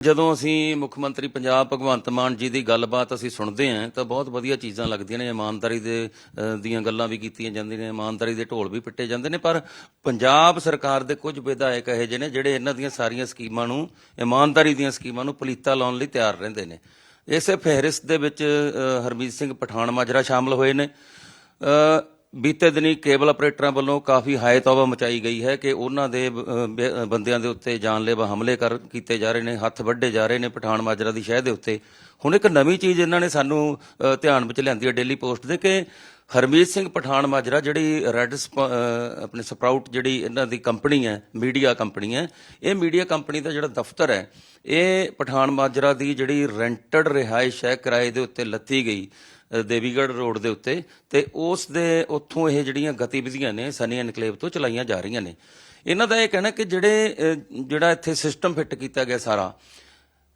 ਜਦੋਂ ਅਸੀਂ ਮੁੱਖ ਮੰਤਰੀ ਪੰਜਾਬ ਭਗਵੰਤ ਮਾਨ ਜੀ ਦੀ ਗੱਲਬਾਤ ਅਸੀਂ ਸੁਣਦੇ ਹਾਂ, ਤਾਂ ਬਹੁਤ ਵਧੀਆ ਚੀਜ਼ਾਂ ਲੱਗਦੀਆਂ ਨੇ, ਇਮਾਨਦਾਰੀ ਦੇ ਦੀਆਂ ਗੱਲਾਂ ਵੀ ਕੀਤੀਆਂ ਜਾਂਦੀਆਂ ਨੇ, ਇਮਾਨਦਾਰੀ ਦੇ ਢੋਲ ਵੀ ਪਿੱਟੇ ਜਾਂਦੇ ਨੇ, ਪਰ ਪੰਜਾਬ ਸਰਕਾਰ ਦੇ ਕੁਝ ਵਿਧਾਇਕ ਇਹੋ ਜਿਹੇ ਨੇ ਜਿਹੜੇ ਇਹਨਾਂ ਦੀਆਂ ਸਾਰੀਆਂ ਸਕੀਮਾਂ ਨੂੰ, ਇਮਾਨਦਾਰੀ ਦੀਆਂ ਸਕੀਮਾਂ ਨੂੰ ਪਲੀਤਾ ਲਾਉਣ ਲਈ ਤਿਆਰ ਰਹਿੰਦੇ ਨੇ। ਇਸੇ ਫਹਿਰਿਸਤ ਦੇ ਵਿੱਚ ਹਰਮੀਤ ਸਿੰਘ ਪਠਾਨ ਮਾਜਰਾ ਸ਼ਾਮਲ ਹੋਏ ਨੇ। ਬੀਤੇ ਦਿਨੀ ਕੇਬਲ ਆਪਰੇਟਰਾਂ ਵੱਲੋਂ ਕਾਫੀ ਹਾਏ ਤੌਬਾ ਮਚਾਈ ਗਈ ਹੈ ਕਿ ਉਹਨਾਂ ਦੇ ਬੰਦਿਆਂ ਦੇ ਉੱਤੇ ਜਾਨਲੇਵਾ ਹਮਲੇ ਕਰ ਕੀਤੇ ਜਾ ਰਹੇ ਨੇ, ਹੱਥ ਵੱਢੇ ਜਾ ਰਹੇ ਨੇ ਪਠਾਨ ਮਾਜਰਾ ਦੀ ਸ਼ਹਿ ਦੇ ਉੱਤੇ। ਹੁਣ ਇੱਕ ਨਵੀਂ ਚੀਜ਼ ਇਹਨਾਂ ਨੇ ਸਾਨੂੰ ਧਿਆਨ ਵਿੱਚ ਲਿਆਂਦੀ ਹੈ ਡੇਲੀ ਪੋਸਟ ਦੇ ਕਿ ਹਰਮੀਤ ਸਿੰਘ ਪਠਾਨ ਮਾਜਰਾ ਜਿਹੜੀ ਰੈੱਡ ਸਪ- ਆਪਣੇ ਸਪਰਾਊਟ ਜਿਹੜੀ ਇਹਨਾਂ ਦੀ ਕੰਪਨੀ ਹੈ, ਮੀਡੀਆ ਕੰਪਨੀ ਹੈ, ਇਹ ਮੀਡੀਆ ਕੰਪਨੀ ਦਾ ਜਿਹੜਾ ਦਫ਼ਤਰ ਹੈ, ਇਹ ਪਠਾਨ ਮਾਜਰਾ ਦੀ ਜਿਹੜੀ ਰੈਂਟਡ ਰਿਹਾਇਸ਼ ਹੈ ਕਿਰਾਏ ਦੇ ਉੱਤੇ ਲੱਤੀ ਗਈ। ਅ, ਦੇਵੀਗੜ੍ਹ ਰੋਡ ਦੇ ਉੱਤੇ ਤੇ ਉਸ ਦੇ ਉੱਥੋਂ ਇਹ ਜਿਹੜੀਆਂ ਗਤੀਵਿਧੀਆਂ ਨੇ ਸਨੀ ਐਨਕਲੇਵ ਤੋਂ ਚਲਾਈਆਂ ਜਾ ਰਹੀਆਂ ਨੇ। ਇਹਨਾਂ ਦਾ ਇਹ ਕਹਿਣਾ ਕਿ ਜਿਹੜੇ ਜਿਹੜਾ ਇੱਥੇ ਸਿਸਟਮ ਫਿੱਟ ਕੀਤਾ ਗਿਆ ਸਾਰਾ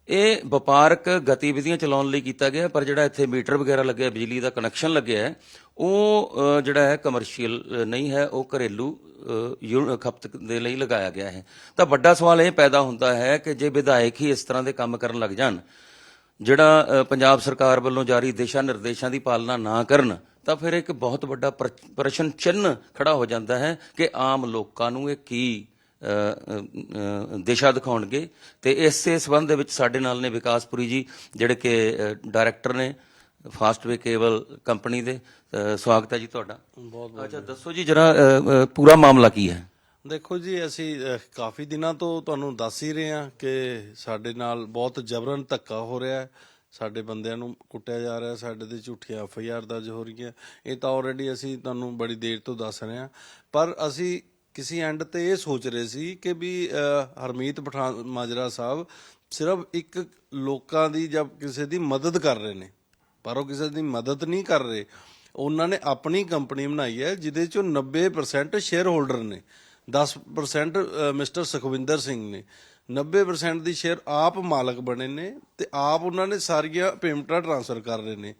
ਇਹ ਵਪਾਰਕ ਗਤੀਵਿਧੀਆਂ ਚਲਾਉਣ ਲਈ ਕੀਤਾ ਗਿਆ ਪਰ ਜਿਹੜਾ ਇੱਥੇ ਮੀਟਰ ਵਗੈਰਾ ਲੱਗਿਆ ਬਿਜਲੀ ਦਾ ਕਨੈਕਸ਼ਨ ਲੱਗਿਆ ਉਹ ਜਿਹੜਾ ਹੈ ਕਮਰਸ਼ੀਅਲ ਨਹੀਂ ਹੈ ਉਹ ਘਰੇਲੂ ਯੂ- ਖਪਤ ਦੇ ਲਈ ਲਗਾਇਆ ਗਿਆ ਹੈ। ਤਾਂ ਵੱਡਾ ਸਵਾਲ ਇਹ ਪੈਦਾ ਹੁੰਦਾ ਹੈ ਕਿ ਜੇ ਵਿਧਾਇਕ ਹੀ ਇਸ ਤਰ੍ਹਾਂ ਦੇ ਕੰਮ ਕਰਨ ਲੱਗ ਜਾਣ ਜਿਹੜਾ ਪੰਜਾਬ ਸਰਕਾਰ ਵੱਲੋਂ ਜਾਰੀ ਦਿਸ਼ਾ ਨਿਰਦੇਸ਼ਾਂ ਦੀ ਪਾਲਣਾ ਨਾ ਕਰਨ ਤਾਂ ਫਿਰ ਇੱਕ ਬਹੁਤ ਵੱਡਾ ਪ੍ਰ- ਪ੍ਰਸ਼ਨ ਚਿੰਨ੍ਹ ਖੜਾ ਹੋ ਜਾਂਦਾ ਹੈ ਕਿ ਆਮ ਲੋਕਾਂ ਨੂੰ ਇਹ ਕੀ ਦਿਸ਼ਾ ਦਿਖਾਉਣਗੇ। ਤੇ ਇਸੇ ਸਬੰਧ ਦੇ ਵਿੱਚ ਸਾਡੇ ਨਾਲ ਨੇ ਵਿਕਾਸਪੁਰੀ ਜੀ ਜਿਹੜੇ ਕਿ ਡਾਇਰੈਕਟਰ ਨੇ ਫਾਸਟਵੇ ਕੇਬਲ ਕੰਪਨੀ ਦੇ ਸਵਾਗਤ ਹੈ ਜੀ ਤੁਹਾਡਾ। ਬਹੁਤ ਅੱਛਾ ਦੱਸੋ ਜੀ ਜਰਾ ਪੂਰਾ ਮਾਮਲਾ ਕੀ ਹੈ? ਦੇਖੋ ਜੀ ਅਸੀਂ ਅਹ, ਕਾਫੀ ਦਿਨਾਂ ਤੋਂ ਤੁਹਾਨੂੰ ਦੱਸ ਹੀ ਰਹੇ ਹਾਂ ਕਿ ਸਾਡੇ ਨਾਲ ਬਹੁਤ ਜਬਰਨ ਧੱਕਾ ਹੋ ਰਿਹਾ ਹੈ। ਸਾਡੇ ਬੰਦਿਆਂ ਨੂੰ ਕੁੱਟਿਆ ਜਾ ਰਿਹਾ ਸਾਡੇ ਤੇ ਝੂਠੀਆਂ ਐਫ ਆਈ ਆਰ ਦਰਜ ਹੋ ਰਹੀਆਂ। ਇਹ ਤਾਂ ਆਲਰੇਡੀ ਅਸੀਂ ਤੁਹਾਨੂੰ ਬੜੀ ਦੇਰ ਤੋਂ ਦੱਸ ਰਹੇ ਹਾਂ। ਪਰ ਅਸੀਂ ਕਿਸੇ ਐਂਡ ਤੇ ਇਹ ਸੋਚ ਰਹੇ ਸੀ ਕਿ ਵੀ ਅਹ, ਹਰਮੀਤ ਪਠਾਨ ਮਾਜਰਾ ਸਾਹਿਬ ਸਿਰਫ ਇੱਕ ਲੋਕਾਂ ਦੀ ਜਾਂ ਕਿਸੇ ਦੀ ਮਦਦ ਕਰ ਰਹੇ ਨੇ। ਪਰ ਉਹ ਕਿਸੇ ਦੀ ਮਦਦ ਨਹੀਂ ਕਰ ਰਹੇ। ਉਹਨਾਂ ਨੇ ਆਪਣੀ ਕੰਪਨੀ ਬਣਾਈ ਹੈ ਜਿਹਦੇ ਚੋਂ 90% ਸ਼ੇਅਰ ਹੋਲਡਰ ਨੇ। 10% ਮਿਸਟਰ ਸੁਖਵਿੰਦਰ ਸਿੰਘ ਨੇ। 90% ਦੀ ਸ਼ੇਅਰ ਆਪ ਮਾਲਕ ਬਣੇ ਨੇ ਤੇ ਆਪ ਉਹਨਾਂ ਨੇ ਸਾਰੀਆਂ ਪੇਮੈਂਟਾਂ ਟ੍ਰਾਂਸਫਰ ਕਰ ਰਹੇ ਨੇ।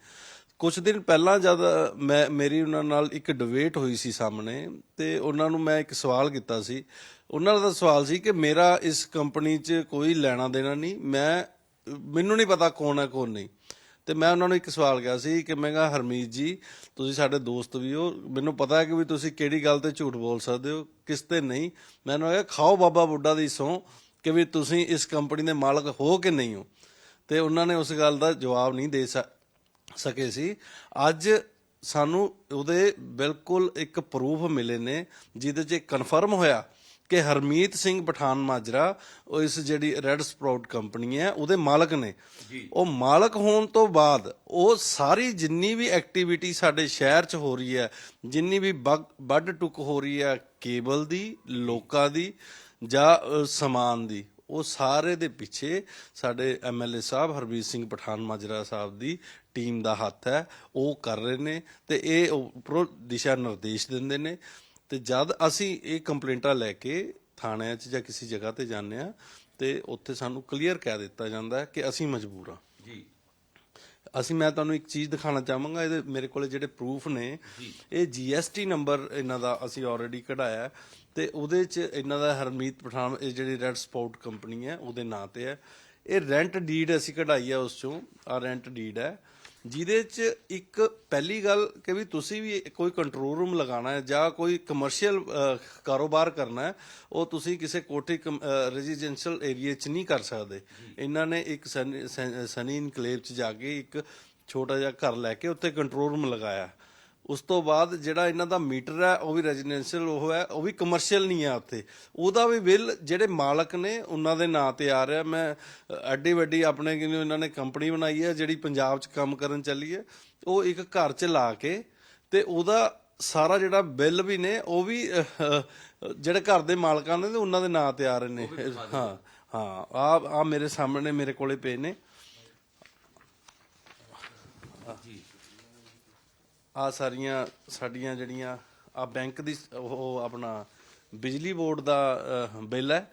ਕੁਝ ਦਿਨ ਪਹਿਲਾਂ ਜਦ ਮੈਂ, ਮੇਰੀ ਉਹਨਾਂ ਨਾਲ ਇੱਕ ਡਿਬੇਟ ਹੋਈ ਸੀ ਸਾਹਮਣੇ ਤੇ ਉਹਨਾਂ ਨੂੰ ਮੈਂ ਇੱਕ ਸਵਾਲ ਕੀਤਾ ਸੀ। ਉਹਨਾਂ ਦਾ ਸਵਾਲ ਸੀ ਕਿ ਮੇਰਾ ਇਸ ਕੰਪਨੀ 'ਚ ਕੋਈ ਲੈਣਾ ਦੇਣਾ ਨਹੀਂ, ਮੈਂ, ਮੈਨੂੰ ਨਹੀਂ ਪਤਾ ਕੌਣ ਹੈ ਕੌਣ ਨਹੀਂ। ਤੇ ਮੈਂ ਉਹਨਾਂ ਨੂੰ ਇੱਕ ਸਵਾਲ ਕਿਹਾ ਸੀ ਕਿ ਮੈਂ ਕਿਹਾ, ਹਰਮੀਤ ਜੀ, ਤੁਸੀਂ ਸਾਡੇ ਦੋਸਤ ਵੀ ਹੋ। ਮੈਨੂੰ ਪਤਾ ਹੈ ਕਿ ਵੀ ਤੁਸੀਂ ਕਿਹੜੀ ਗੱਲ ਤੇ ਝੂਠ ਬੋਲ ਸਕਦੇ ਹੋ, ਕਿਸ ਤੇ ਨਹੀਂ। ਮੈਨੂੰ ਕਿਹਾ, ਖਾਓ ਬਾਬਾ ਬੁੱਢਾ ਦੀ ਸੌਂ ਕਿ ਵੀ ਤੁਸੀਂ ਇਸ ਕੰਪਨੀ ਦੇ ਮਾਲਕ ਹੋ ਕਿ ਨਹੀਂ ਹੋ? ਤੇ ਉਹਨਾਂ ਨੇ ਉਸ ਗੱਲ ਦਾ ਜਵਾਬ ਨਹੀਂ ਦੇ ਸਕੇ ਸੀ। ਅੱਜ ਸਾਨੂੰ ਉਹਦੇ ਬਿਲਕੁਲ ਇੱਕ ਪ੍ਰੂਫ ਮਿਲੇ ਨੇ, ਜਿਹਦੇ 'ਚ ਕਨਫਰਮ ਹੋਇਆ ਕਿ ਹਰਮੀਤ ਸਿੰਘ ਪਠਾਨ ਮਾਜਰਾ ਉਹ ਇਸ ਜਿਹੜੀ ਰੈੱਡ ਸਪਰਾਊਟ ਕੰਪਨੀ ਹੈ ਉਹਦੇ ਮਾਲਕ ਨੇ। ਉਹ ਮਾਲਕ ਹੋਣ ਤੋਂ ਬਾਅਦ ਉਹ ਸਾਰੀ ਜਿੰਨੀ ਵੀ ਐਕਟੀਵਿਟੀ ਸਾਡੇ ਸ਼ਹਿਰ 'ਚ ਹੋ ਰਹੀ ਹੈ ਜਿੰਨੀ ਵੀ ਵੱਢ ਟੁੱਕ ਹੋ ਰਹੀ ਹੈ ਕੇਬਲ ਦੀ ਲੋਕਾਂ ਦੀ ਜਾਂ ਸਮਾਨ ਦੀ ਉਹ ਸਾਰੇ ਦੇ ਪਿੱਛੇ ਸਾਡੇ ਐਮਐਲਏ ਸਾਹਿਬ ਹਰਬੀਰ ਸਿੰਘ ਪਠਾਨ ਮਾਜਰਾ ਸਾਹਿਬ ਦੀ ਟੀਮ ਦਾ ਹੱਥ ਹੈ। ਉਹ ਕਰ ਰਹੇ ਨੇ ਤੇ ਇਹ ਉੱਪਰੋਂ ਦਿਸ਼ਾ ਨਿਰਦੇਸ਼ ਦਿੰਦੇ ਨੇ। ਤੇ ਜਦ ਅਸੀਂ ਇਹ ਕੰਪਲੇਂਟਾਂ ਲੈ ਕੇ ਥਾਣਿਆਂ 'ਚ ਜਾਂ ਕਿਸੇ ਜਗ੍ਹਾ ਤੇ ਜਾਂਦੇ ਆ ਤੇ ਉੱਥੇ ਸਾਨੂੰ ਕਲੀਅਰ ਕਹਿ ਦਿੱਤਾ ਜਾਂਦਾ ਹੈ ਕਿ ਅਸੀਂ ਮਜਬੂਰ ਹਾਂ। ਜੀ। ਅਸੀਂ ਮੈਂ ਤੁਹਾਨੂੰ ਇੱਕ ਚੀਜ਼ ਦਿਖਾਉਣਾ ਚਾਹਾਂਗਾ ਇਹਦੇ ਮੇਰੇ ਕੋਲੇ ਜਿਹੜੇ ਪ੍ਰੂਫ ਨੇ ਇਹ ਜੀਐਸਟੀ ਨੰਬਰ ਇਹਨਾਂ ਦਾ ਅਸੀਂ ਆਲਰੇਡੀ ਕਢਾਇਆ ਤੇ ਉਹਦੇ 'ਚ ਇਹਨਾਂ ਦਾ ਹਰਮੀਤ ਪਠਾਨ ਇਹ ਜਿਹੜੀ ਰੈੱਡ ਸਪਾਊਟ ਕੰਪਨੀ ਹੈ ਉਹਦੇ ਨਾਂ ਤੇ ਹੈ। ਇਹ ਰੈਂਟ ਡੀਡ ਅਸੀਂ ਕਢਾਈ ਹੈ ਉਸ ਚੋਂ ਆ ਰੈਂਟ ਡੀਡ ਹੈ। ਜਿਹਦੇ 'ਚ ਇੱਕ ਪਹਿਲੀ ਗੱਲ ਕਿ ਵੀ ਤੁਸੀਂ ਵੀ ਕੋਈ ਕੰਟਰੋਲ ਰੂਮ ਲਗਾਉਣਾ ਹੈ ਜਾਂ ਕੋਈ ਕਮਰਸ਼ੀਅਲ ਕਾਰੋਬਾਰ ਕਰਨਾ ਹੈ, ਉਹ ਤੁਸੀਂ ਕਿਸੇ ਕੋਠੀ ਰੈਜ਼ੀਡੈਂਸ਼ੀਅਲ ਏਰੀਆ 'ਚ ਨਹੀਂ ਕਰ ਸਕਦੇ। ਇਹਨਾਂ ਨੇ ਇੱਕ ਸਨੀ- ਸਨ- ਸਨੀ ਇਨਕਲੇਵ 'ਚ ਜਾ ਕੇ ਇੱਕ ਛੋਟਾ ਜਿਹਾ ਘਰ ਲੈ ਕੇ ਉੱਥੇ ਕੰਟਰੋਲ ਰੂਮ ਲਗਾਇਆ। ਉਸ ਤੋਂ ਬਾਅਦ ਜਿਹੜਾ ਇਹਨਾਂ ਦਾ ਮੀਟਰ ਹੈ ਉਹ ਵੀ ਰੈਜ਼ੀਡੈਂਸ਼ੀਅਲ ਉਹ ਹੈ ਉਹ ਵੀ ਕਮਰਸ਼ੀਅਲ ਨਹੀਂ ਹੈ ਉੱਥੇ। ਉਹਦਾ ਵੀ ਬਿੱਲ ਜਿਹੜੇ ਮਾਲਕ ਨੇ ਉਹਨਾਂ ਦੇ ਨਾਂ ਤੇ ਆ ਰਿਹਾ। ਮੈਂ ਐਡੀ ਵੱਡੀ ਆਪਣੇ ਕਿਨੂੰ ਇਹਨਾਂ ਨੇ ਕੰਪਨੀ ਬਣਾਈ ਹੈ ਜਿਹੜੀ ਪੰਜਾਬ 'ਚ ਕੰਮ ਕਰਨ ਚੱਲੀ ਹੈ ਉਹ ਇੱਕ ਘਰ 'ਚ ਲਾ ਕੇ ਤੇ ਉਹਦਾ ਸਾਰਾ ਜਿਹੜਾ ਬਿੱਲ ਵੀ ਨੇ ਉਹ ਵੀ ਜਿਹੜੇ ਘਰ ਦੇ ਮਾਲਕਾਂ ਨੇ ਉਹਨਾਂ ਦੇ ਨਾਂ ਤੇ ਆ ਰਹੇ ਨੇ। ਹਾਂ ਹਾਂ ਆ ਆ ਮੇਰੇ ਸਾਹਮਣੇ ਮੇਰੇ ਕੋਲੇ ਪਏ ਨੇ। ਆ ਸਾਰੀਆਂ ਸਾਡੀਆਂ ਜਿਹੜੀਆਂ ਆ ਬੈਂਕ ਦੀ ਉਹ ਆਪਣਾ ਬਿਜਲੀ ਬੋਰਡ ਦਾ ਬਿੱਲ ਹੈ,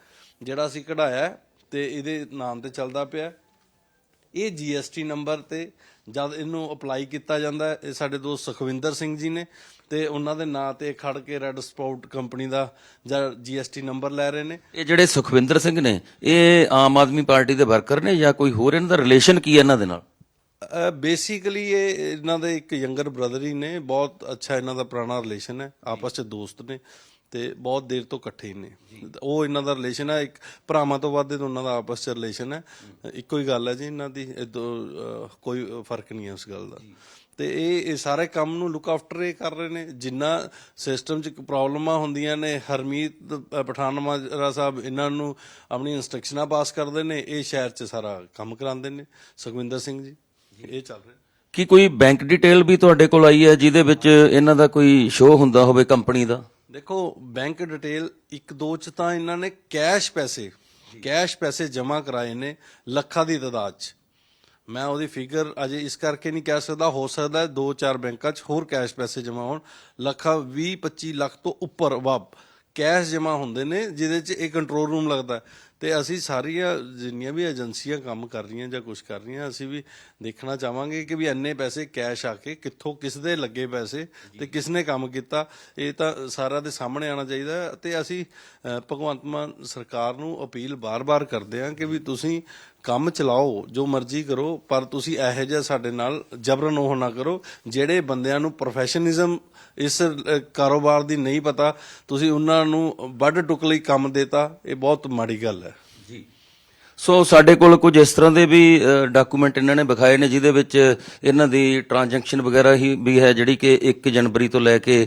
ਜਿਹੜਾ ਅਸੀਂ ਕਢਾਇਆ ਹੈ ਤੇ ਇਹਦੇ ਨਾਮ ਤੇ ਚੱਲਦਾ ਪਿਆ ਹੈ। ਇਹ ਜੀਐਸਟੀ ਨੰਬਰ ਤੇ ਜਦ ਇਹਨੂੰ ਅਪਲਾਈ ਕੀਤਾ ਜਾਂਦਾ ਹੈ, ਇਹ ਸਾਡੇ ਦੋਸਤ ਸੁਖਵਿੰਦਰ ਸਿੰਘ ਜੀ ਨੇ ਤੇ ਉਹਨਾਂ ਦੇ ਨਾਂ ਤੇ ਖੜ ਕੇ ਰੈੱਡ ਸਪਾਊਟ ਕੰਪਨੀ ਦਾ ਜਾਂ ਜੀਐਸਟੀ ਨੰਬਰ ਲੈ ਰਹੇ ਨੇ ਇਹ ਜਿਹੜੇ ਸੁਖਵਿੰਦਰ ਸਿੰਘ ਨੇ, ਇਹ ਆਮ ਆਦਮੀ ਪਾਰਟੀ ਦੇ ਵਰਕਰ ਨੇ ਜਾਂ ਕੋਈ ਹੋਰ ਇਹਨਾਂ ਦਾ ਰਿਲੇਸ਼ਨ ਕੀ ਹੈ ਇਹਨਾਂ ਦੇ ਨਾਲ ਬੇਸਿਕਲੀ ਇਹ ਇਹਨਾਂ ਦੇ ਇੱਕ ਯੰਗਰ ਬ੍ਰਦਰ ਹੀ ਨੇ ਬਹੁਤ ਅੱਛਾ ਇਹਨਾਂ ਦਾ ਪੁਰਾਣਾ ਰਿਲੇਸ਼ਨ ਹੈ ਆਪਸ ਚ ਦੋਸਤ ਨੇ ਤੇ ਬਹੁਤ ਦੇਰ ਤੋਂ ਇਕੱਠੇ ਹੀ ਨੇ। ਉਹ ਇਹਨਾਂ ਦਾ ਰਿਲੇਸ਼ਨ ਹੈ ਇੱਕ ਭਰਾਵਾਂ ਤੋਂ ਵੱਧ ਇਹ ਦੋਨਾਂ ਦਾ ਆਪਸ ਚ ਰਿਲੇਸ਼ਨ ਹੈ। ਇੱਕੋ ਹੀ ਗੱਲ ਹੈ ਜੀ ਇਹਨਾਂ ਦੀ ਇਹ ਦੋ, ਅਹ, ਕੋਈ ਫ਼ਰਕ ਨਹੀਂ ਹੈ ਉਸ ਗੱਲ ਦਾ। ਤੇ ਇਹ ਇਹ ਸਾਰੇ ਕੰਮ ਨੂੰ ਲੁੱਕ ਆਫਟਰ ਇਹ ਕਰ ਰਹੇ ਨੇ ਜਿੰਨਾ ਸਿਸਟਮ 'ਚ ਪ੍ਰੋਬਲਮਾਂ ਹੁੰਦੀਆਂ ਨੇ ਹਰਮੀਤ ਅ, ਪਠਾਨ ਮਾਜਰਾ ਸਾਹਿਬ ਇਹਨਾਂ ਨੂੰ ਆਪਣੀ ਇਨਸਟਰਕਸ਼ਨਾਂ ਪਾਸ ਕਰਦੇ ਨੇ ਇਹ ਸ਼ਹਿਰ 'ਚ ਸਾਰਾ ਕੰਮ ਕਰਾਉਂਦੇ ਨੇ ਸੁਖਵਿੰਦਰ ਸਿੰਘ ਜੀ। ਇਹ ਚੱਲ ਰਿਹਾ। ਕੀ ਕੋਈ ਬੈਂਕ ਡਿਟੇਲ ਵੀ ਤੁਹਾਡੇ ਕੋਲ ਆਈ ਹੈ ਜਿਹਦੇ ਵਿੱਚ ਇਹਨਾਂ ਦਾ ਕੋਈ ਸ਼ੋਅ ਹੁੰਦਾ ਹੋਵੇ ਕੰਪਨੀ ਦਾ? ਦੇਖੋ ਬੈਂਕ ਡਿਟੇਲ ਇੱਕ ਦੋ ਚ ਤਾਂ ਇਹਨਾਂ ਨੇ ਕੈਸ਼ ਪੈਸੇ ਕੈਸ਼ ਪੈਸੇ ਜਮ੍ਹਾਂ ਕਰਾਏ ਨੇ ਲੱਖਾਂ ਦੀ ਤਾਦਾਦ ਚ। ਮੈਂ ਉਹਦੀ ਫਿਗਰ ਅਜੇ ਇਸ ਕਰਕੇ ਨਹੀਂ ਕਹਿ ਸਕਦਾ ਹੋ ਸਕਦਾ ਦੋ ਚਾਰ ਬੈਂਕਾਂ 'ਚ ਹੋਰ ਕੈਸ਼ ਪੈਸੇ ਜਮ੍ਹਾਂ ਹੋਣ ਲੱਖਾਂ 20 25 ਲੱਖ ਤੋਂ ਉੱਪਰ ਵਬ ਕੈਸ਼ ਜਮ੍ਹਾਂ ਹੁੰਦੇ ਨੇ ਜਿਹਦੇ 'ਚ ਇਹ ਕੰਟਰੋਲ ਰੂਮ ਲੱਗਦਾ। ਤੇ ਅਸੀਂ ਸਾਰੀਆਂ ਜਿੰਨੀਆਂ ਵੀ ਏਜੰਸੀਆਂ ਕੰਮ ਕਰ ਰਹੀਆਂ ਜਾਂ ਕੁਝ ਕਰ ਰਹੀਆਂ, ਅਸੀਂ ਵੀ ਦੇਖਣਾ ਚਾਹਾਂਗੇ ਕਿ ਵੀ ਇੰਨੇ ਪੈਸੇ ਕੈਸ਼ ਆ ਕੇ ਕਿੱਥੋਂ ਕਿਸ ਦੇ ਲੱਗੇ ਪੈਸੇ ਤੇ ਕਿਸ ਨੇ ਕੰਮ ਕੀਤਾ, ਇਹ ਤਾਂ ਸਾਰਾ ਦੇ ਸਾਹਮਣੇ ਆਉਣਾ ਚਾਹੀਦਾ ਹੈ। ਤੇ ਅਸੀਂ ਭਗਵੰਤ ਮਾਨ ਸਰਕਾਰ ਨੂੰ ਅਪੀਲ ਬਾਰ-ਬਾਰ ਕਰਦੇ ਹਾਂ ਕਿ ਵੀ ਤੁਸੀਂ ਕੰਮ ਚਲਾਓ, ਜੋ ਮਰਜ਼ੀ ਕਰੋ, ਪਰ ਤੁਸੀਂ ਇਹੋ ਜਿਹਾ ਸਾਡੇ ਨਾਲ ਜਬਰਨ ਉਹ ਨਾ ਕਰੋ, ਜਿਹੜੇ ਬੰਦਿਆਂ ਨੂੰ ਪ੍ਰੋਫੈਸ਼ਨਲਿਜ਼ਮ ਇਸ ਕਾਰੋਬਾਰ ਦੀ ਨਹੀਂ ਪਤਾ, ਤੁਸੀਂ ਉਹਨਾਂ ਨੂੰ ਵੱਢ ਟੁਕ ਲਈ ਕੰਮ ਦੇਤਾ, ਇਹ ਬਹੁਤ ਮਾੜੀ ਗੱਲ ਹੈ। ਜੀ। ਸੋ ਸਾਡੇ ਕੋਲ ਕੁਝ ਇਸ ਤਰ੍ਹਾਂ ਦੇ ਵੀ ਡਾਕੂਮੈਂਟ ਇਹਨਾਂ ਨੇ ਵਿਖਾਏ ਨੇ, ਜਿਹਦੇ ਵਿੱਚ ਇਹਨਾਂ ਦੀ ਟ੍ਰਾਂਜੈਕਸ਼ਨ ਵਗੈਰਾ ਹੀ ਵੀ ਹੈ, ਜਿਹੜੀ ਕਿ 1 ਜਨਵਰੀ ਤੋਂ ਲੈ ਕੇ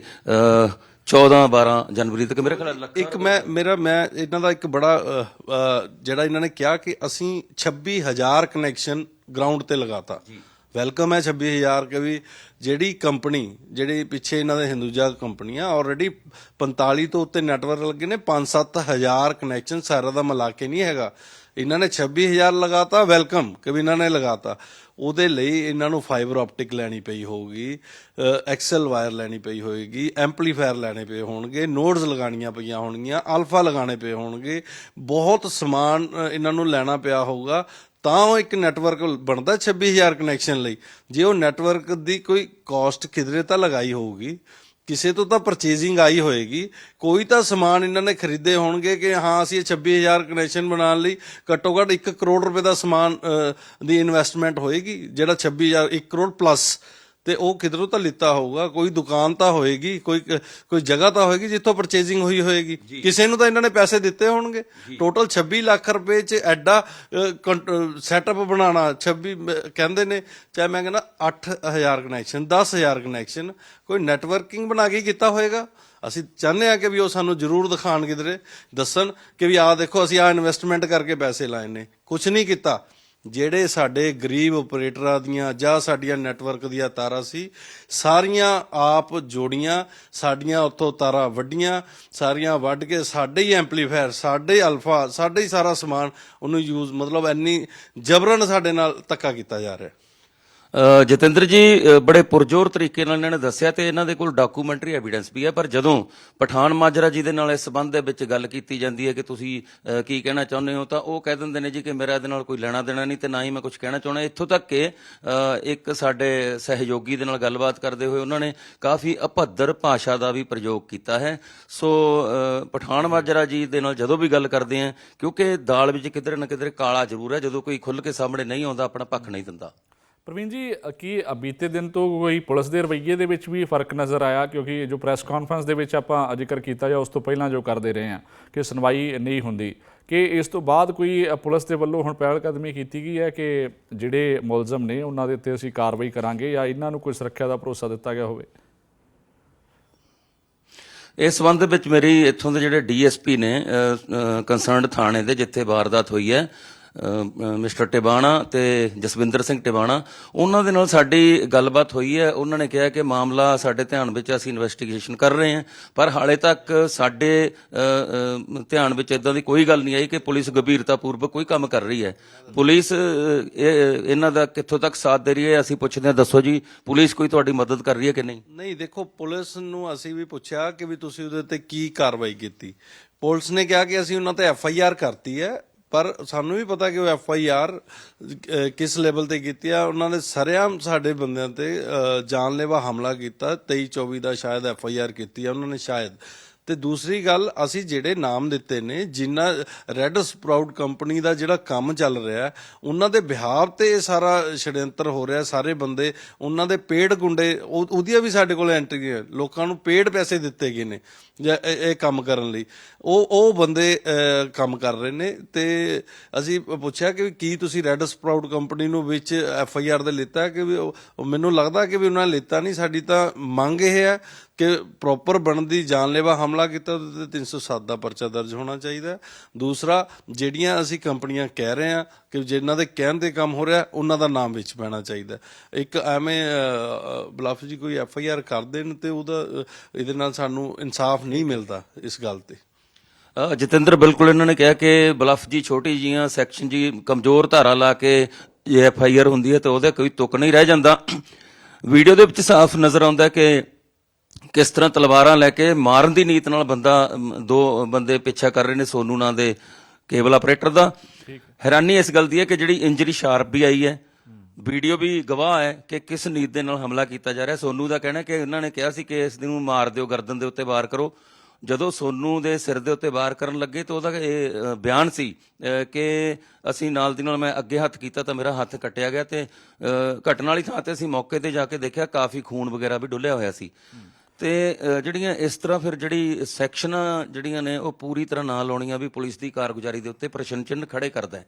14 12 ਜਨਵਰੀ ਤੱਕ ਮੇਰੇ ਖਿਆਲ ਲੱਖ ਇੱਕ ਮੈਂ ਮੇਰਾ ਮੈਂ ਇਹਨਾਂ ਦਾ ਇੱਕ ਬੜਾ ਜਿਹੜਾ ਇਹਨਾਂ ਨੇ ਕਿਹਾ ਕਿ ਅਸੀਂ 26000 ਕਨੈਕਸ਼ਨ ਗਰਾਊਂਡ ਤੇ ਲਗਾਤਾ। ਵੈਲਕਮ ਹੈ 26000 ਕਿ ਵੀ ਜਿਹੜੀ ਕੰਪਨੀ ਜਿਹੜੀ ਪਿੱਛੇ ਇਹਨਾਂ ਦੇ ਹਿੰਦੂਜਾ ਕੰਪਨੀ ਆ ਆਲਰੇਡੀ 45 ਤੋਂ ਉੱਤੇ ਨੈਟਵਰਕ ਲੱਗੇ ਨੇ 5-7000 ਕਨੈਕਸ਼ਨ ਸਾਰਾ ਦਾ ਮਿਲਾ ਕੇ ਨਹੀਂ ਹੈਗਾ। ਇਹਨਾਂ ਨੇ 26000 ਲਗਾਤਾ ਵੈਲਕਮ ਕਿ ਵੀ ਇਹਨਾਂ ਨੇ ਲਗਾਤਾ। ਉਹਦੇ ਲਈ ਇਹਨਾਂ ਨੂੰ ਫਾਈਬਰ ਆਪਟਿਕ ਲੈਣੀ ਪਈ ਹੋਊਗੀ ਐਕਸਲ ਵਾਇਰ ਲੈਣੀ ਪਈ ਹੋਏਗੀ ਐਂਪਲੀਫਾਇਰ ਲੈਣੇ ਪਏ ਹੋਣਗੇ ਨੋਡਸ ਲਗਾਣੀਆਂ ਪਈਆਂ ਹੋਣਗੀਆਂ ਅਲਫਾ ਲਗਾਣੇ ਪਏ ਹੋਣਗੇ, ਬਹੁਤ ਸਮਾਨ ਇਹਨਾਂ ਨੂੰ ਲੈਣਾ ਪਿਆ ਹੋਊਗਾ, ਤਾਂ ਉਹ ਇੱਕ ਨੈਟਵਰਕ ਬਣਦਾ 26000 ਕਨੈਕਸ਼ਨ ਲਈ। ਜੇ ਉਹ ਨੈਟਵਰਕ ਦੀ ਕੋਈ ਕਾਸਟ ਕਿਧਰੇ ਤਾਂ ਲਗਾਈ ਹੋਊਗੀ ਕਿਸੇ ਤੋਂ ਤਾਂ ਪਰਚੇਜ਼ਿੰਗ ਆਈ ਹੋਏਗੀ। ਕੋਈ ਤਾਂ ਸਮਾਨ ਇਹਨਾਂ ਨੇ ਖਰੀਦੇ ਹੋਣਗੇ ਕਿ ਹਾਂ, ਅਸੀਂ ਇਹ 26000 ਕਨੈਕਸ਼ਨ ਬਣਾਉਣ ਲਈ ਘੱਟੋ ਘੱਟ 1 ਕਰੋੜ ਰੁਪਏ ਦਾ ਸਮਾਨ ਦੀ ਇਨਵੈਸਟਮੈਂਟ ਹੋਏਗੀ, ਜਿਹੜਾ 26000 1 ਕਰੋੜ ਪਲੱਸ ਤੇ ਉਹ ਕਿਧਰੋਂ ਤਾਂ ਲਿੱਤਾ ਹੋਊਗਾ ਕੋਈ ਦੁਕਾਨ ਤਾਂ ਹੋਏਗੀ ਕੋਈ ਕੋਈ ਜਗ੍ਹਾ ਤਾਂ ਹੋਏਗੀ ਜਿੱਥੋਂ ਪਰਚੇਜ਼ਿੰਗ ਹੋਈ ਹੋਏਗੀ। ਕਿਸੇ ਨੂੰ ਤਾਂ ਇਹਨਾਂ ਨੇ ਪੈਸੇ ਦਿੱਤੇ ਹੋਣਗੇ। ਟੋਟਲ 26 ਲੱਖ ਰੁਪਏ ਚ ਐਡਾ ਸੈਟਅਪ ਬਣਾਉਣਾ 26 ਅਹ, ਕਹਿੰਦੇ ਨੇ ਚਾਹੇ ਮੈਂ ਕਹਿੰਦਾ 8000 ਕਨੈਕਸ਼ਨ 10000 ਕਨੈਕਸ਼ਨ ਕੋਈ ਨੈਟਵਰਕਿੰਗ ਬਣਾ ਕੇ ਕੀਤਾ ਹੋਏਗਾ। ਅਸੀਂ ਚਾਹੁੰਦੇ ਆ ਕਿ ਵੀ ਉਹ ਸਾਨੂੰ ਜ਼ਰੂਰ ਦਿਖਾਣ ਕਿਧਰੇ ਦੱਸਣ ਕਿ ਵੀ ਆਹ ਦੇਖੋ ਅਸੀਂ ਆਹ ਇਨਵੈਸਟਮੈਂਟ ਕਰਕੇ ਪੈਸੇ ਲਾਏ ਨੇ। ਕੁਝ ਨਹੀਂ ਕੀਤਾ। ਜਿਹੜੇ ਸਾਡੇ ਗਰੀਬ ਆਪਰੇਟਰਾਂ ਦੀਆਂ ਜਾਂ ਸਾਡੀਆਂ ਨੈਟਵਰਕ ਦੀਆਂ ਤਾਰਾਂ ਸੀ, ਸਾਰੀਆਂ ਆਪ ਜੋੜੀਆਂ, ਸਾਡੀਆਂ ਉੱਥੋਂ ਤਾਰਾਂ ਵੱਡੀਆਂ, ਸਾਰੀਆਂ ਵੱਢ ਕੇ ਸਾਡੇ ਹੀ ਐਂਪਲੀਫਾਇਰ, ਸਾਡੇ ਅਲਫਾ, ਸਾਡੇ ਹੀ ਸਾਰਾ ਸਮਾਨ ਉਹਨੂੰ ਯੂਜ਼ ਮਤਲਬ ਇੰਨੀ ਜਬਰਨ ਸਾਡੇ ਨਾਲ ਧੱਕਾ ਕੀਤਾ ਜਾ ਰਿਹਾ। ਜਤਿੰਦਰ ਜੀ ਬੜੇ ਪੁਰਜੋਰ ਤਰੀਕੇ ਨਾਲ ਇਹਨਾਂ ਨੇ ਦੱਸਿਆ ਤੇ ਇਹਨਾਂ ਦੇ ਕੋਲ ਡਾਕੂਮੈਂਟਰੀ ਐਵੀਡੈਂਸ ਵੀ ਹੈ, ਪਰ ਜਦੋਂ ਪਠਾਨ ਮਾਜਰਾ ਜੀ ਦੇ ਨਾਲ ਇਸ ਸੰਬੰਧ ਦੇ ਵਿੱਚ ਗੱਲ ਕੀਤੀ ਜਾਂਦੀ ਹੈ ਕਿ ਤੁਸੀਂ ਕੀ ਕਹਿਣਾ ਚਾਹੁੰਦੇ ਹੋ, ਤਾਂ ਉਹ ਕਹਿ ਦਿੰਦੇ ਨੇ ਜੀ ਕਿ ਮੇਰਾ ਇਹਦੇ ਨਾਲ ਕੋਈ ਲੈਣਾ ਦੇਣਾ ਨਹੀਂ ਤੇ ਨਾ ਹੀ ਮੈਂ ਕੁਝ ਕਹਿਣਾ ਚਾਹੁੰਦਾ। ਇੱਥੋਂ ਤੱਕ ਕਿ ਇੱਕ ਸਾਡੇ ਸਹਿਯੋਗੀ ਦੇ ਨਾਲ ਗੱਲਬਾਤ ਕਰਦੇ ਹੋਏ ਉਹਨਾਂ ਨੇ ਕਾਫੀ ਅਭੱਦਰ ਭਾਸ਼ਾ ਦਾ ਵੀ ਪ੍ਰਯੋਗ ਕੀਤਾ ਹੈ। ਸੋ ਪਠਾਨ ਮਾਜਰਾ ਜੀ ਦੇ ਨਾਲ ਜਦੋਂ ਵੀ ਗੱਲ ਕਰਦੇ ਆ, ਕਿਉਂਕਿ ਦਾਲ ਵਿੱਚ ਕਿਧਰੇ ਨਾ ਕਿਧਰੇ ਕਾਲਾ ਜ਼ਰੂਰ ਹੈ, ਜਦੋਂ ਕੋਈ ਖੁੱਲ ਕੇ ਸਾਹਮਣੇ ਨਹੀਂ ਆਉਂਦਾ, ਆਪਣਾ ਪੱਖ ਨਹੀਂ ਦਿੰਦਾ। ਪ੍ਰਵੀਨ ਜੀ ਕੀ ਬੀਤੇ ਦਿਨ ਤੋਂ ਕੋਈ ਪੁਲਿਸ ਦੇ ਰਵੱਈਏ ਦੇ ਵਿੱਚ ਵੀ ਫ਼ਰਕ ਨਜ਼ਰ ਆਇਆ? ਕਿਉਂਕਿ ਜੋ ਪ੍ਰੈਸ ਕਾਨਫਰੰਸ ਦੇ ਵਿੱਚ ਆਪਾਂ ਜ਼ਿਕਰ ਕੀਤਾ ਜਾਂ ਉਸ ਤੋਂ ਪਹਿਲਾਂ ਜੋ ਕਰਦੇ ਰਹੇ ਹਾਂ ਕਿ ਸੁਣਵਾਈ ਨਹੀਂ ਹੁੰਦੀ, ਕਿ ਇਸ ਤੋਂ ਬਾਅਦ ਕੋਈ ਪੁਲਿਸ ਦੇ ਵੱਲੋਂ ਹੁਣ ਪਹਿਲ ਕਦਮੀ ਕੀਤੀ ਗਈ ਹੈ ਕਿ ਜਿਹੜੇ ਮੁਲਜ਼ਮ ਨੇ ਉਹਨਾਂ ਦੇ ਉੱਤੇ ਅਸੀਂ ਕਾਰਵਾਈ ਕਰਾਂਗੇ ਜਾਂ ਇਹਨਾਂ ਨੂੰ ਕੋਈ ਸੁਰੱਖਿਆ ਦਾ ਭਰੋਸਾ ਦਿੱਤਾ ਗਿਆ ਹੋਵੇ? ਇਸ ਸੰਬੰਧ ਵਿੱਚ ਮੇਰੀ ਇੱਥੋਂ ਦੇ ਜਿਹੜੇ ਡੀਐਸਪੀ ਨੇ ਕੰਸਰਨਡ ਥਾਣੇ ਦੇ ਜਿੱਥੇ ਵਾਰਦਾਤ ਹੋਈ ਹੈ ਮਿਸਟਰ ਟਿਬਾਣਾ ਤੇ ਜਸਵਿੰਦਰ ਸਿੰਘ ਟਿਬਾਣਾ, ਉਹਨਾਂ ਦੇ ਨਾਲ ਸਾਡੀ ਗੱਲਬਾਤ ਹੋਈ ਹੈ। ਉਹਨਾਂ ਨੇ ਕਿਹਾ ਕਿ ਮਾਮਲਾ ਸਾਡੇ ਧਿਆਨ ਵਿੱਚ ਅਸੀਂ ਇਨਵੈਸਟੀਗੇਸ਼ਨ ਕਰ ਰਹੇ ਹਾਂ, ਪਰ ਹਾਲੇ ਤੱਕ ਸਾਡੇ ਧਿਆਨ ਵਿੱਚ ਇਦਾਂ ਦੀ ਕੋਈ ਗੱਲ ਨਹੀਂ ਆਈ ਕਿ ਪੁਲਿਸ ਗੰਭੀਰਤਾ ਪੂਰਵਕ ਕੋਈ ਕੰਮ ਕਰ ਰਹੀ ਹੈ। ਪੁਲਿਸ ਇਹ- ਇਹਨਾਂ ਦਾ ਕਿੱਥੋਂ ਤੱਕ ਸਾਥ ਦੇ ਰਹੀ ਹੈ, ਅਸੀਂ ਪੁੱਛਦੇ ਹਾਂ, ਦੱਸੋ ਜੀ, ਪੁਲਿਸ ਕੋਈ ਤੁਹਾਡੀ ਮਦਦ ਕਰ ਰਹੀ ਹੈ ਕਿ ਨਹੀਂ? ਨਹੀਂ, ਦੇਖੋ, ਪੁਲਿਸ ਨੂੰ ਅਸੀਂ ਵੀ ਪੁੱਛਿਆ ਕਿ ਵੀ ਤੁਸੀਂ ਉਹਦੇ ਤੇ ਕੀ ਕਾਰਵਾਈ ਕੀਤੀ। ਪੁਲਿਸ ਨੇ ਕਿਹਾ ਕਿ ਅਸੀਂ ਉਹਨਾਂ ਤੇ ਐਫ ਆਈ ਆਰ ਕਰਤੀ ਹੈ ਪਰ ਸਾਨੂੰ ਵੀ ਪਤਾ ਕਿ ਉਹ ਐਫ ਆਈ ਆਰ ਕਿਸ ਲੈਵਲ ਤੇ ਕੀਤੀ ਆ। ਉਹਨਾਂ ਨੇ ਸਰਿਆਮ ਸਾਡੇ ਬੰਦਿਆਂ ਤੇ ਜਾਨਲੇਵਾ ਹਮਲਾ ਕੀਤਾ। 23 24 ਦਾ ਸ਼ਾਇਦ ਐਫ ਆਈ ਆਰ ਕੀਤੀ ਆ। ਉਹਨਾਂ ਨੇ ਸ਼ਾਇਦ ਤੇ ਦੂਸਰੀ ਗੱਲ, ਅਸੀਂ ਜਿਹੜੇ ਨਾਮ ਦਿੱਤੇ ਨੇ, ਜਿਨ੍ਹਾਂ ਰੈੱਡ ਸਪਰਾਊਟ ਕੰਪਨੀ ਦਾ ਜਿਹੜਾ ਕੰਮ ਚੱਲ ਰਿਹਾ ਉਹਨਾਂ ਦੇ ਬਿਹਾਵ ਤੇ ਇਹ ਸਾਰਾ ਛੜਯੰਤਰ ਹੋ ਰਿਹਾ ਸਾਰੇ ਬੰਦੇ, ਉਹਨਾਂ ਦੇ ਪੇਡ ਗੁੰਡੇ, ਉਹ- ਉਹਦੀਆਂ ਵੀ ਸਾਡੇ ਕੋਲ ਐਂਟਰੀ ਹੈ। ਲੋਕਾਂ ਨੂੰ ਪੇਡ ਪੈਸੇ ਦਿੱਤੇ ਗਏ ਨੇ ਇਹ ਕੰਮ ਕਰਨ ਲਈ। ਉਹ ਉਹ ਬੰਦੇ ਕੰਮ ਕਰ ਰਹੇ ਨੇ, ਤੇ ਅਸੀਂ ਪੁੱਛਿਆ ਕਿ ਕੀ ਤੁਸੀਂ ਰੈੱਡ ਸਪਰਾਊਟ ਕੰਪਨੀ ਨੂੰ ਵਿੱਚ ਐਫ ਆਈ ਆਰ ਦੇ ਲਿੱਤਾ ਕਿ ਵੀ ਮੈਨੂੰ ਲੱਗਦਾ ਕਿ ਵੀ ਉਹਨਾਂ ਨੇ ਲਿੱਤਾ ਨਹੀਂ, ਸਾਡੀ ਤਾਂ ਮੰਗ ਇਹ ਹੈ ਕਿ ਪ੍ਰੋਪਰ ਬਣਦੀ ਜਾਨਲੇਵਾ ਹਮਲਾ ਕੀਤਾ, ਉਹਦੇ ਤੇ 307 ਦਾ ਪਰਚਾ ਦਰਜ ਹੋਣਾ ਚਾਹੀਦਾ ਦੂਸਰਾ, ਜਿਹੜੀਆਂ ਅਸੀਂ ਕੰਪਨੀਆਂ ਕਹਿ ਰਹੇ ਹਾਂ ਕਿ ਜਿਨ੍ਹਾਂ ਦੇ ਕਹਿਣ ਤੇ ਕੰਮ ਹੋ ਰਿਹਾ, ਉਹਨਾਂ ਦਾ ਨਾਮ ਵਿੱਚ ਪੈਣਾ ਚਾਹੀਦਾ ਇੱਕ ਐਵੇਂ ਬਲਫ ਜੀ ਕੋਈ ਐਫ ਆਈ ਆਰ ਕਰ ਦੇਣ ਤੇ ਉਹਦਾ ਇਹਦੇ ਨਾਲ ਸਾਨੂੰ ਇਨਸਾਫ ਨਹੀਂ ਮਿਲਦਾ ਇਸ ਗੱਲ ਤੇ। ਜਤਿੰਦਰ, ਬਿਲਕੁਲ ਇਹਨਾਂ ਨੇ ਕਿਹਾ ਕਿ ਬਲਫ ਜੀ ਛੋਟੀ ਜੀਆਂ ਸੈਕਸ਼ਨ ਜੀ ਕਮਜ਼ੋਰ ਧਾਰਾ ਲਾ ਕੇ ਐਫ ਆਈ ਆਰ ਹੁੰਦੀ ਹੈ ਤਾਂ ਉਹਦੇ ਕੋਈ ਤੁਕ ਨਹੀਂ ਰਹਿ ਜਾਂਦਾ। ਵੀਡੀਓ ਦੇ ਵਿੱਚ ਸਾਫ਼ ਨਜ਼ਰ ਆਉਂਦਾ ਕਿ ਕਿਸ ਤਰ੍ਹਾਂ ਤਲਵਾਰਾਂ ਲੈ ਕੇ ਮਾਰਨ ਦੀ ਨੀਤ ਨਾਲ ਬੰਦਾ ਦੋ ਬੰਦੇ ਪਿੱਛਾ ਕਰ ਰਹੇ ਨੇ ਸੋਨੂ ਨਾਂ ਦੇ ਕੇਬਲ ਆਪਰੇਟਰ ਦਾ। ਹੈਰਾਨੀ ਇਸ ਗੱਲ ਦੀ ਹੈ ਕਿ ਜਿਹੜੀ ਇੰਜਰੀ ਸ਼ਾਰਪ ਵੀ ਆਈ ਹੈ ਵੀਡੀਓ ਵੀ ਗਵਾਹ ਹੈ ਕਿ ਕਿਸ ਨੀਤ ਦੇ ਨਾਲ ਹਮਲਾ ਕੀਤਾ ਜਾ ਰਿਹਾ। ਸੋਨੂ ਦਾ ਕਹਿਣਾ ਕਿ ਇਹਨਾਂ ਨੇ ਕਿਹਾ ਸੀ ਕਿ ਇਸ ਨੂੰ ਮਾਰ ਦਿਓ ਗਰਦਨ ਦੇ ਉੱਤੇ ਵਾਰ ਕਰੋ। ਜਦੋਂ ਸੋਨੂ ਦੇ ਸਿਰ ਦੇ ਉੱਤੇ ਵਾਰ ਕਰਨ ਲੱਗੇ ਤਾਂ ਉਹਦਾ ਇਹ ਬਿਆਨ ਸੀ ਕਿ ਅਸੀਂ ਨਾਲ ਦੀ ਨਾਲ ਮੈਂ ਅੱਗੇ ਹੱਥ ਕੀਤਾ ਤਾਂ ਮੇਰਾ ਹੱਥ ਕੱਟਿਆ ਗਿਆ ਤੇ ਕੱਟਣ ਵਾਲੀ ਥਾਂ ਤੇ ਅਸੀਂ ਮੌਕੇ ਤੇ ਜਾ ਕੇ ਦੇਖਿਆ ਕਾਫੀ ਖੂਨ ਵਗੈਰਾ ਵੀ ਡੁੱਲਿਆ ਹੋਇਆ ਸੀ। ਤੇ ਜਿਹੜੀਆਂ ਇਸ ਤਰ੍ਹਾਂ ਫਿਰ ਜਿਹੜੀ ਸੈਕਸ਼ਨਾਂ ਜਿਹੜੀਆਂ ਨੇ ਉਹ ਪੂਰੀ ਤਰ੍ਹਾਂ ਨਾ ਲਾਉਣੀਆਂ ਵੀ ਪੁਲਿਸ ਦੀ ਕਾਰਗੁਜ਼ਾਰੀ ਦੇ ਉੱਤੇ ਪ੍ਰਸ਼ਨ ਚਿੰਨ੍ਹ ਖੜੇ ਕਰਦਾ ਹੈ।